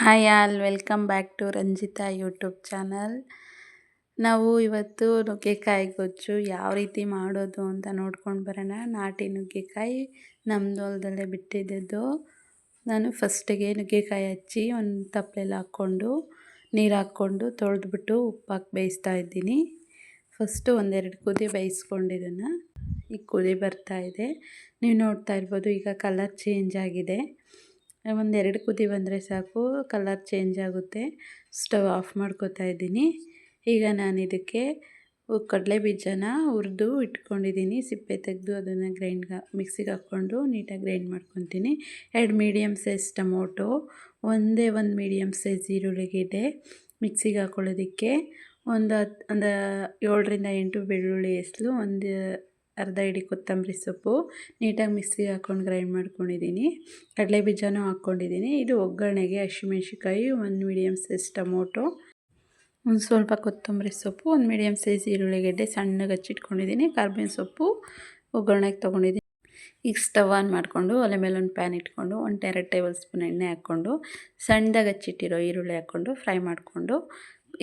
Hi all, welcome back to Ranjitha YouTube channel. ನಾವು ಇವತ್ತು ನುಗ್ಗೆಕಾಯಿ ಗೊಜ್ಜು ಯಾವ ರೀತಿ ಮಾಡೋದು ಅಂತ ನೋಡ್ಕೊಂಡು ಬರೋಣ. ನಾಟಿ ನುಗ್ಗೆಕಾಯಿ ನಮ್ಮದು ಹೊಲದಲ್ಲೇ ಬಿಟ್ಟಿದ್ದದ್ದು. ನಾನು ಫಸ್ಟಿಗೆ ನುಗ್ಗೆಕಾಯಿ ಹಚ್ಚಿ ಒಂದು ತಪ್ಪಲೆಲ್ಲ ಹಾಕ್ಕೊಂಡು ನೀರು ಹಾಕ್ಕೊಂಡು ತೊಳೆದ್ಬಿಟ್ಟು ಉಪ್ಪಾಕಿ ಬೇಯಿಸ್ತಾ ಇದ್ದೀನಿ. ಫಸ್ಟು ಒಂದೆರಡು ಕುದಿ ಬೇಯಿಸ್ಕೊಂಡಿದ್ದನ್ನು ಈಗ ಕುದಿ ಬರ್ತಾ ಇದೆ. ನೀವು ನೋಡ್ತಾ ಇರ್ಬೋದು, ಈಗ ಕಲರ್ ಚೇಂಜ್ ಆಗಿದೆ. ಒಂದೆರಡು ಕುದಿ ಬಂದರೆ ಸಾಕು, ಕಲರ್ ಚೇಂಜ್ ಆಗುತ್ತೆ. ಸ್ಟವ್ ಆಫ್ ಮಾಡ್ಕೋತಾ ಇದ್ದೀನಿ. ಈಗ ನಾನು ಇದಕ್ಕೆ ಕಡಲೆ ಬೀಜನ ಹುರಿದು ಇಟ್ಕೊಂಡಿದ್ದೀನಿ. ಸಿಪ್ಪೆ ತೆಗೆದು ಅದನ್ನು ಗ್ರೈಂಡ್ಗೆ ಮಿಕ್ಸಿಗೆ ಹಾಕ್ಕೊಂಡು ನೀಟಾಗಿ ಗ್ರೈಂಡ್ ಮಾಡ್ಕೊತೀನಿ. ಎರಡು ಮೀಡಿಯಮ್ ಸೈಜ್ ಟೊಮೊಟೊ, ಒಂದೇ ಒಂದು ಮೀಡಿಯಮ್ ಸೈಜ್ ಇದೆ. ಮಿಕ್ಸಿಗೆ ಹಾಕ್ಕೊಳ್ಳೋದಕ್ಕೆ ಒಂದು ಒಂದು ಏಳರಿಂದ ಎಂಟು ಬೆಳ್ಳುಳ್ಳಿ ಹೆಸ್ಲು ಒಂದು ಅರ್ಧ ಇಡಿ ಕೊತ್ತಂಬರಿ ಸೊಪ್ಪು, ನೀಟಾಗಿ ಮಿಕ್ಸಿಗೆ ಹಾಕ್ಕೊಂಡು ಗ್ರೈಂಡ್ ಮಾಡ್ಕೊಂಡಿದ್ದೀನಿ. ಕಡಲೆ ಬೀಜನೂ ಹಾಕ್ಕೊಂಡಿದ್ದೀನಿ. ಇದು ಒಗ್ಗರಣೆಗೆ ಹಸಿಮೆಣ್ಸಿಕಾಯಿ ಒಂದು ಮೀಡಿಯಮ್ ಸೈಜ್ ಟೊಮೊಟೊ, ಒಂದು ಸ್ವಲ್ಪ ಕೊತ್ತಂಬರಿ ಸೊಪ್ಪು, ಒಂದು ಮೀಡಿಯಮ್ ಸೈಜ್ ಈರುಳ್ಳಿಗೆಡ್ಡೆ ಸಣ್ಣಗೆ ಹಚ್ಚಿಟ್ಕೊಂಡಿದ್ದೀನಿ. ಕಾರ್ಬೇವಿನ ಸೊಪ್ಪು ಒಗ್ಗರಣೆಗೆ ತೊಗೊಂಡಿದ್ದೀನಿ. ಈಗ ಸ್ಟವ್ ಆನ್ ಮಾಡಿಕೊಂಡು, ಒಲೆ ಮೇಲೆ ಒಂದು ಪ್ಯಾನ್ ಇಟ್ಕೊಂಡು, ಒಂದು ಎರಡು ಟೇಬಲ್ ಸ್ಪೂನ್ ಎಣ್ಣೆ ಹಾಕ್ಕೊಂಡು, ಸಣ್ಣದಾಗಿ ಹಚ್ಚಿಟ್ಟಿರೋ ಈರುಳ್ಳಿ ಹಾಕ್ಕೊಂಡು ಫ್ರೈ ಮಾಡಿಕೊಂಡು,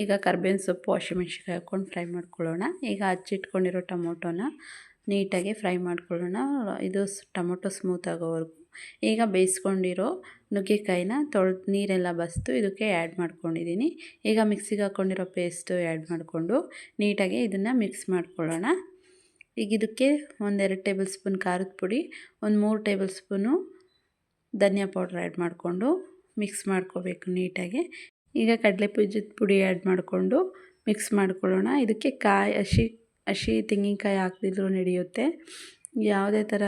ಈಗ ಕರ್ಬೇವಿನ ಸೊಪ್ಪು ಹಸಿಮೆಣ್ಸಿಕಾಯಿ ಹಾಕ್ಕೊಂಡು ಫ್ರೈ ಮಾಡ್ಕೊಳ್ಳೋಣ. ಈಗ ಹಚ್ಚಿಟ್ಕೊಂಡಿರೋ ಟೊಮೊಟೊನ ನೀಟಾಗಿ ಫ್ರೈ ಮಾಡ್ಕೊಳ್ಳೋಣ. ಇದು ಟೊಮೊಟೊ ಸ್ಮೂತ್ ಆಗೋವರೆಗೂ. ಈಗ ಬೇಯಿಸ್ಕೊಂಡಿರೋ ನುಗ್ಗೆಕಾಯಿನ ತೊಳೆದು ನೀರೆಲ್ಲ ಬಸ್ತು, ಇದಕ್ಕೆ ಆ್ಯಡ್ ಮಾಡ್ಕೊಂಡಿದ್ದೀನಿ. ಈಗ ಮಿಕ್ಸಿಗೆ ಹಾಕ್ಕೊಂಡಿರೋ ಪೇಸ್ಟು ಆ್ಯಡ್ ಮಾಡಿಕೊಂಡು ನೀಟಾಗಿ ಇದನ್ನು ಮಿಕ್ಸ್ ಮಾಡ್ಕೊಳ್ಳೋಣ. ಈಗ ಇದಕ್ಕೆ ಒಂದೆರಡು ಟೇಬಲ್ ಸ್ಪೂನ್ ಖಾರದ ಪುಡಿ, ಒಂದು ಮೂರು ಟೇಬಲ್ ಸ್ಪೂನು ಧನಿಯಾ ಪೌಡ್ರ್ ಆ್ಯಡ್ ಮಾಡಿಕೊಂಡು ಮಿಕ್ಸ್ ಮಾಡ್ಕೋಬೇಕು ನೀಟಾಗಿ. ಈಗ ಕಡಲೆ ಬೀಜದ ಪುಡಿ ಆ್ಯಡ್ ಮಾಡಿಕೊಂಡು ಮಿಕ್ಸ್ ಮಾಡ್ಕೊಳ್ಳೋಣ. ಇದಕ್ಕೆ ಕಾಯಿ, ಹಸಿ ಹಸಿ ತೆಂಗಿನಕಾಯಿ ಹಾಕ್ದಿದ್ರೂ ನಡೆಯುತ್ತೆ. ಯಾವುದೇ ಥರ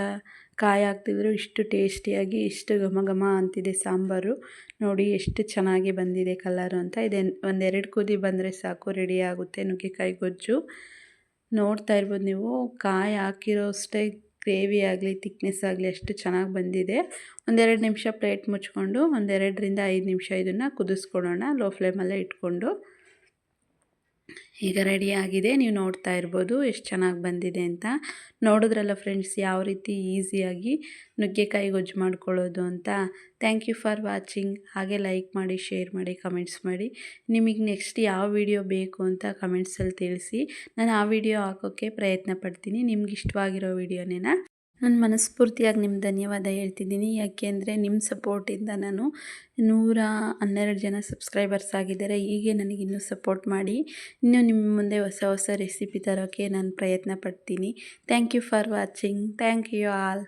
ಕಾಯಿ ಹಾಕ್ತಿದ್ರು ಇಷ್ಟು ಟೇಸ್ಟಿಯಾಗಿ, ಇಷ್ಟು ಘಮ ಘಮ ಅಂತಿದೆ ಸಾಂಬಾರು. ನೋಡಿ ಎಷ್ಟು ಚೆನ್ನಾಗಿ ಬಂದಿದೆ ಕಲರು ಅಂತ. ಇದೆ, ಒಂದೆರಡು ಕುದಿ ಬಂದರೆ ಸಾಕು, ರೆಡಿ ಆಗುತ್ತೆ ನುಗ್ಗೆಕಾಯಿ ಗೊಜ್ಜು. ನೋಡ್ತಾ ಇರ್ಬೋದು ನೀವು, ಕಾಯಿ ಹಾಕಿರೋ ಅಷ್ಟೇ ಗ್ರೇವಿ ಆಗಲಿ ತಿಕ್ನೆಸ್ ಆಗಲಿ ಅಷ್ಟು ಚೆನ್ನಾಗಿ ಬಂದಿದೆ. ಒಂದೆರಡು ನಿಮಿಷ ಪ್ಲೇಟ್ ಮುಚ್ಕೊಂಡು, ಒಂದೆರಡರಿಂದ ಐದು ನಿಮಿಷ ಇದನ್ನು ಕುದಿಸ್ಕೊಡೋಣ ಲೋ ಫ್ಲೇಮಲ್ಲೇ ಇಟ್ಕೊಂಡು. ಈಗ ಆಗಿದೆ. ನೀವು ನೋಡ್ತಾ ಇರ್ಬೋದು ಎಷ್ಟು ಚೆನ್ನಾಗಿ ಬಂದಿದೆ ಅಂತ. ನೋಡಿದ್ರಲ್ಲ ಫ್ರೆಂಡ್ಸ್ ಯಾವ ರೀತಿ ಈಸಿಯಾಗಿ ನುಗ್ಗೆಕಾಯಿ ಗೊಜ್ಜು ಮಾಡ್ಕೊಳ್ಳೋದು ಅಂತ. ಥ್ಯಾಂಕ್ ಯು ಫಾರ್ ವಾಚಿಂಗ್ ಹಾಗೆ ಲೈಕ್ ಮಾಡಿ ಶೇರ್ ಮಾಡಿ ಕಮೆಂಟ್ಸ್ ಮಾಡಿ. ನಿಮಗೆ ನೆಕ್ಸ್ಟ್ ಯಾವ ವಿಡಿಯೋ ಬೇಕು ಅಂತ ಕಮೆಂಟ್ಸಲ್ಲಿ ತಿಳಿಸಿ. ನಾನು ಆ ವಿಡಿಯೋ ಹಾಕೋಕ್ಕೆ ಪ್ರಯತ್ನ ಪಡ್ತೀನಿ. ನಿಮ್ಗೆ ಇಷ್ಟವಾಗಿರೋ ವಿಡಿಯೋನೇನ ನಾನು ಮನಸ್ಫೂರ್ತಿಯಾಗಿ ನಿಮ್ಮ ಧನ್ಯವಾದ ಹೇಳ್ತಿದ್ದೀನಿ. ಯಾಕೆಂದರೆ ನಿಮ್ಮ ಸಪೋರ್ಟಿಂದ ನಾನು ನೂರ ಹನ್ನೆರಡು ಜನ ಸಬ್ಸ್ಕ್ರೈಬರ್ಸ್ ಆಗಿದ್ದಾರೆ. ಹೀಗೆ ನನಗೆ ಇನ್ನೂ ಸಪೋರ್ಟ್ ಮಾಡಿ. ಇನ್ನೂ ನಿಮ್ಮ ಮುಂದೆ ಹೊಸ ಹೊಸ ರೆಸಿಪಿ ತರೋಕ್ಕೆ ನಾನು ಪ್ರಯತ್ನ ಪಡ್ತೀನಿ. Thank you for watching thank you all